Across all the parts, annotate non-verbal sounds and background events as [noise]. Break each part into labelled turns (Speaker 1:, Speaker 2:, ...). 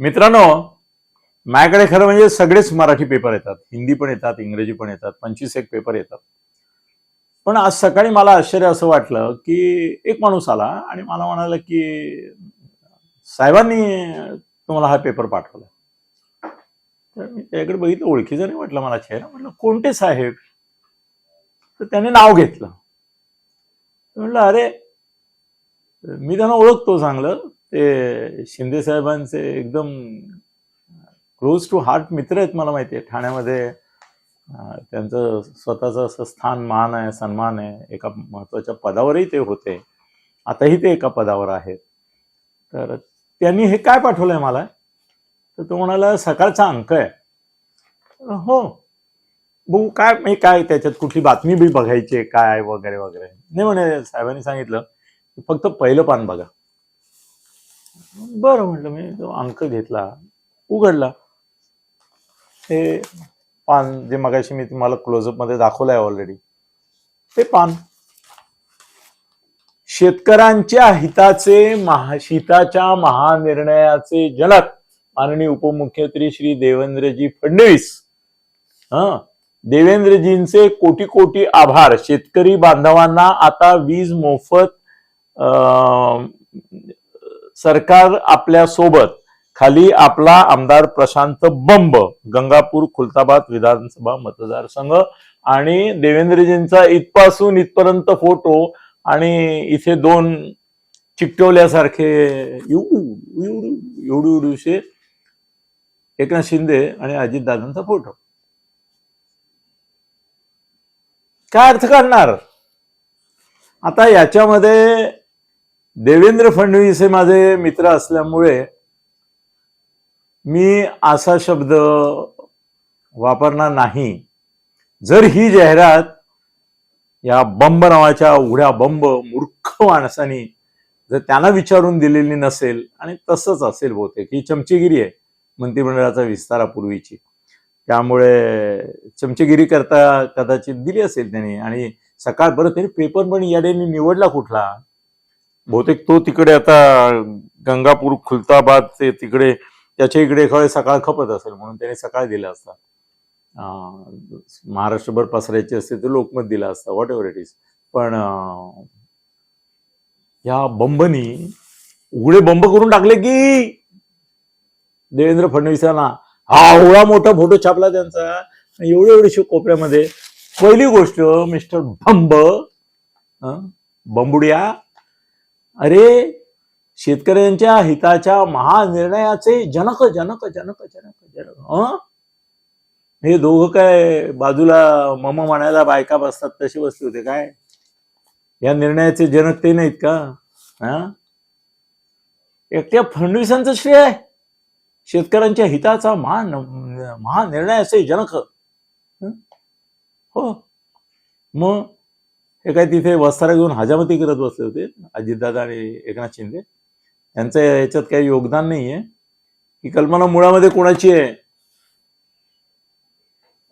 Speaker 1: मित्रांनो माझ्याकडे खरं म्हणजे सगळेच मराठी पेपर येतात. हिंदी पण येतात इंग्रजी पण येतात पंचवीस एक पेपर येतात. पण आज सकाळी मला आश्चर्य असं वाटलं की एक माणूस आला आणि मला म्हणाला की साहेबांनी तुम्हाला हा पेपर पाठवला. तर मी त्याकडे बघितलं ओळखीचं नाही म्हटलं मला चेहरा म्हटलं कोणते साहेब? तर त्याने नाव घेतलं. म्हटलं अरे मी त्यांना ओळखतो चांगलं ते शिंदे साहेबांचे एकदम क्लोज टू हार्ट मित्र आहेत मला माहिती आहे. ठाण्यामध्ये त्यांचं स्वतःचं असं स्थान मान आहे सन्मान आहे. एका महत्त्वाच्या पदावरही ते होते. आताही ते एका पदावर आहेत. तर त्यांनी हे काय पाठवलंय मला? तर तो म्हणाला सकाळचा अंक आहे. हो. बघू काय मी काय त्याच्यात कुठली बातमी बी बघायची काय वगैरे वगैरे. नाही म्हणे साहेबांनी सांगितलं फक्त पहिलं पान बघा. बरं म्हटलं मी तो अंक घेतला उघडला. हे पान जे मगाशी मी तुम्हाला क्लोजअपमध्ये दाखवलंय ऑलरेडी ते पान. शेतकऱ्यांच्या हिताचे महा हिताच्या महानिर्णयाचे जनक माननीय उपमुख्यमंत्री श्री देवेंद्रजी फडणवीस. हा? देवेंद्रजींचे कोटी कोटी आभार. शेतकरी बांधवांना आता वीज मोफत सरकार आपल्यासोबत खाली आपला आमदार प्रशांत बंब गंगापूर खुलताबाद विधानसभा मतदारसंघ आणि देवेंद्रजींचा इथपासून इथपर्यंत फोटो आणि इथे दोन चिकटवल्यासारखे एवढी एवढू एकनाथ शिंदे आणि अजितदादांचा फोटो. काय अर्थ काढणार आता याच्यामध्ये देवेंद्र फडणवीस हे माझे मित्र असल्यामुळे मी असा शब्द वापरणार नाही. जर ही जाहिरात या बंब नावाच्या उघड्या बंब मूर्ख माणसानी जर त्यांना विचारून दिलेली नसेल आणि तसंच असेल बहुतेक ही चमचेगिरी आहे मंत्रिमंडळाचा विस्तारापूर्वीची. त्यामुळे चमचेगिरी करता कदाचित दिली असेल त्यांनी आणि सकाळ बरं तरी पेपर पण याडेने निवडला कुठला बहुतेक तो तिकडे आता गंगापूर खुलताबाद ते तिकडे त्याच्या इकडे एखाद्या सकाळ खपत असेल म्हणून त्याने सकाळ दिला असता. महाराष्ट्रभर पसरायचे असते ते लोकमत दिला असता व्हॉट एव्हर इट इज पण या बंबनी उघडे बंब करून टाकले की देवेंद्र फडणवीसांना हा एवढा मोठा फोटो छापला त्यांचा. एवढे एवढे कोपऱ्यामध्ये. पहिली गोष्ट मिस्टर बंब बंबुड्या अरे शेतकऱ्यांच्या हिताच्या महानिर्णयाचे जनक जनक जनक जनक जनक हं? हे दोघं काय बाजूला मम म्हणायला बायका बसतात तसे बसले होते काय? या निर्णयाचे जनक ते नाहीत का? हा? एकट्या फडणवीसांचं श्रेय आहे. शेतकऱ्यांच्या हिताचा महान महानिर्णयाचे जनक. हो? मग हे काय तिथे वस्तारा घेऊन हजामती करत बसले होते अजितदादा आणि एकनाथ शिंदे. यांचं याच्यात काही योगदान नाहीये. ही कल्पना मुळामध्ये कोणाची आहे?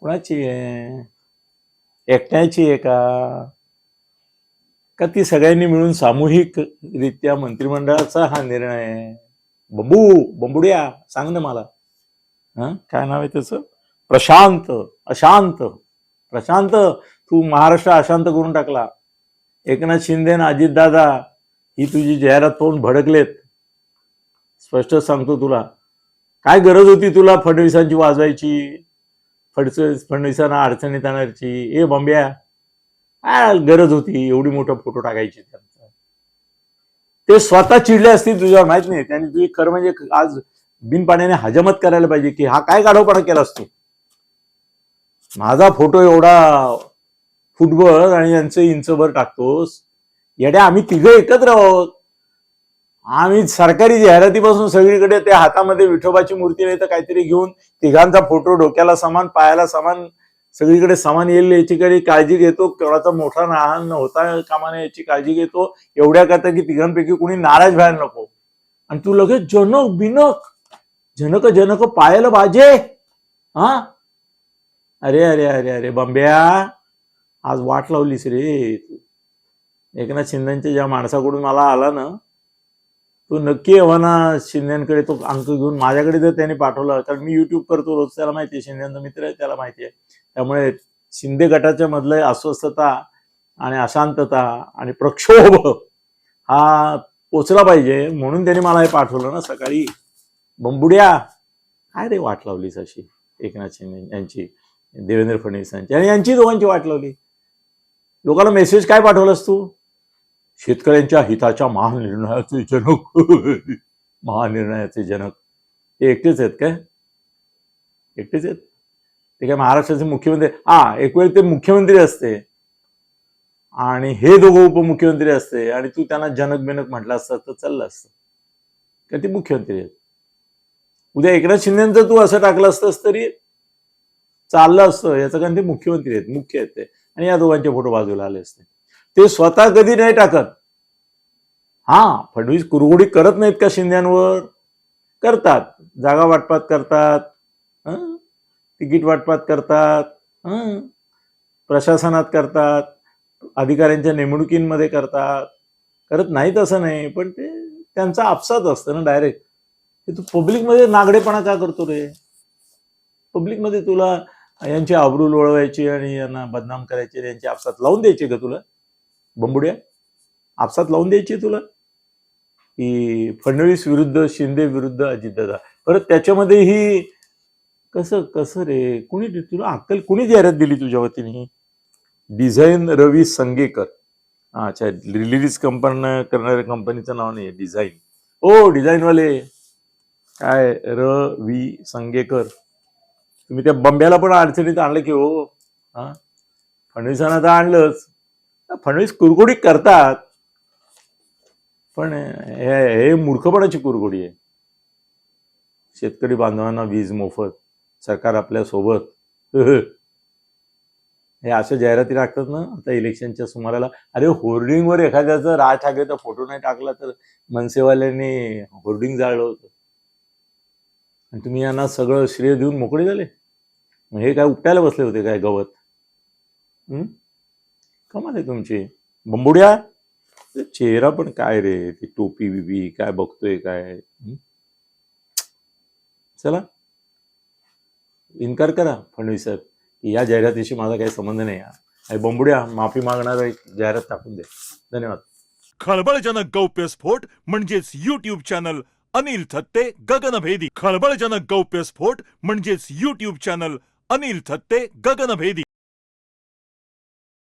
Speaker 1: कोणाची आहे? एकट्याची आहे का? का ती सगळ्यांनी मिळून सामूहिकरित्या मंत्रिमंडळाचा हा निर्णय आहे? बंबू बंबुड्या सांग ना मला. हां? काय नाव आहे त्याचं? प्रशांत अशांत. प्रशांत तू महाराष्ट्र अशांत करून टाकला. एकनाथ शिंदे आणि अजितदादा ही तुझी जाहिरात पाहून भडकलेत. स्पष्ट सांगतो तुला. काय गरज होती तुला फडणवीसांची वाजवायची? फडस फडणवीसांना अडचणीत आणण्याची? ए बॉम्ब्या. काय गरज होती एवढी मोठा फोटो टाकायची त्यांचा? ते स्वतः चिडले असतील तुझ्या माहीत नाही. त्यांनी तुझी खरं म्हणजे आज बिनपाण्याने हजमत करायला पाहिजे की हा काय गाढवपणा केला असतो माझा फोटो एवढा फुटबॉल आणि यांचं इंचभर टाकतोस येड्या आम्ही तिघं एकत्र आहोत. आम्ही सरकारी जाहिरातीपासून सगळीकडे त्या हातामध्ये विठोबाची मूर्ती नाही तर काहीतरी घेऊन तिघांचा फोटो डोक्याला समान पायाला समान सगळीकडे समान येईल याची कडे काळजी घेतो. कोणाचा मोठा लहान होता कामाने याची काळजी घेतो. एवढ्या करता की तिघांपैकी कोणी नाराज व्हायला नको. आणि तू लगेच जनक बिनक जनक जनक पायाला बाजे. हा? अरे अरे अरे अरे बंब्या. आज वाट लावलीस रे. एकनाथ शिंदेच्या ज्या माणसाकडून मला आला ना तो नक्की एव्हाना शिंदेकडे तो अंक घेऊन माझ्याकडे जर त्याने पाठवला कारण मी युट्यूब करतो रोज त्याला माहिती आहे शिंदेचा मित्र आहे त्याला माहिती आहे. त्यामुळे शिंदे गटाच्या मधलं अस्वस्थता आणि अशांतता आणि प्रक्षोभ हा पोचला पाहिजे म्हणून त्यांनी मला हे पाठवलं ना सकाळी. बंबुड्या काय रे वाट लावलीस अशी? एकनाथ शिंदे यांची देवेंद्र फडणवीस यांची आणि यांची दोघांची वाट लावली. लोकांना मेसेज काय पाठवलास तू? शेतकऱ्यांच्या हिताच्या महानिर्णयाचे जनक. [laughs] महानिर्णयाचे जनक. ते एकटेच आहेत काय? एकटेच आहेत? ते काय महाराष्ट्राचे मुख्यमंत्री? हा एक वेळ ते मुख्यमंत्री असते. आणि हे दोघं उपमुख्यमंत्री असते. आणि तू त्यांना जनक बिनक म्हटलं असतं तर चाललं असतं. का ते मुख्यमंत्री आहेत. उद्या एकनाथ शिंदेचं तू असं टाकलं असतंस तरी चाललं असतं. याचं कारण ते मुख्यमंत्री आहेत. मुख्य आहेत ते. आणि या दोघांचे फोटो बाजूला आले असते. ते स्वतः कधी नाही टाकत. हा फडणवीस कुरगुडी करत नाहीत का शिंद्यांवर? करतात. जागा वाटपात करतात. तिकीट वाटपात करतात. प्रशासनात करतात. अधिकाऱ्यांच्या नेमणुकींमध्ये करतात. करत नाहीत असं नाही पण ते त्यांचा आपसाच असतं ना डायरेक्ट तू पब्लिकमध्ये नागडेपणा का करतो रे? पब्लिकमध्ये तुला यांची आबरू लोळवायची आणि यांना बदनाम करायची आणि यांची आपसात लावून द्यायची का तुला? बंबुड्या आपसात लावून द्यायची तुला? की फडणवीस विरुद्ध शिंदे विरुद्ध अजितदादा. परत त्याच्यामध्येही कसं कसं रे? कुणी तुला अक्कल कुणी जाहिरात दिली तुझ्या वतीने डिझाईन रवी संगेकर. अच्छा रिलीज कंपन करणाऱ्या कंपनीचं नाव नाही डिझाईन. ओ डिझाईनवाले. काय? र वी संगेकर. तुम्ही त्या बंब्याला पण अडचणीत आणलं की हो हा? फडणवीसांना तर आणलंच. फडणवीस कुरकुडी करतात. पण हे हे मूर्खपणाची कुरकुडी आहे. शेतकरी बांधवांना वीज मोफत सरकार आपल्यासोबत [laughs] हे अशा जाहिराती टाकतात ना आता इलेक्शनच्या सुमाराला. अरे होर्डिंगवर एखाद्याचा राज ठाकरेचा फोटो नाही टाकला तर मनसेवाल्यांनी होर्डिंग जाळलं होतं. आणि तुम्ही यांना सगळं श्रेय देऊन मोकळे झाले? हे काय उपटायला बसले होते काय गवत? कमाल आहे तुमची. बंबुड्या? चेहरा पण काय रे? ती टोपी बिपी काय बघतोय काय? चला. इन्कार करा फडणवीस साहेब की या जाहिरातीशी माझा काही संबंध नाही. आणि बंबुड्या माफी मागणार एक जाहिरात टाकून दे. धन्यवाद.
Speaker 2: खळबळजनक गौप्यस्फोट म्हणजेच युट्यूब चॅनल अनिल थत्ते गगनभेदी. खळबळजनक गौप्यस्फोट म्हणजेच युट्यूब चॅनल अनिल थत्ते गगनभेदी.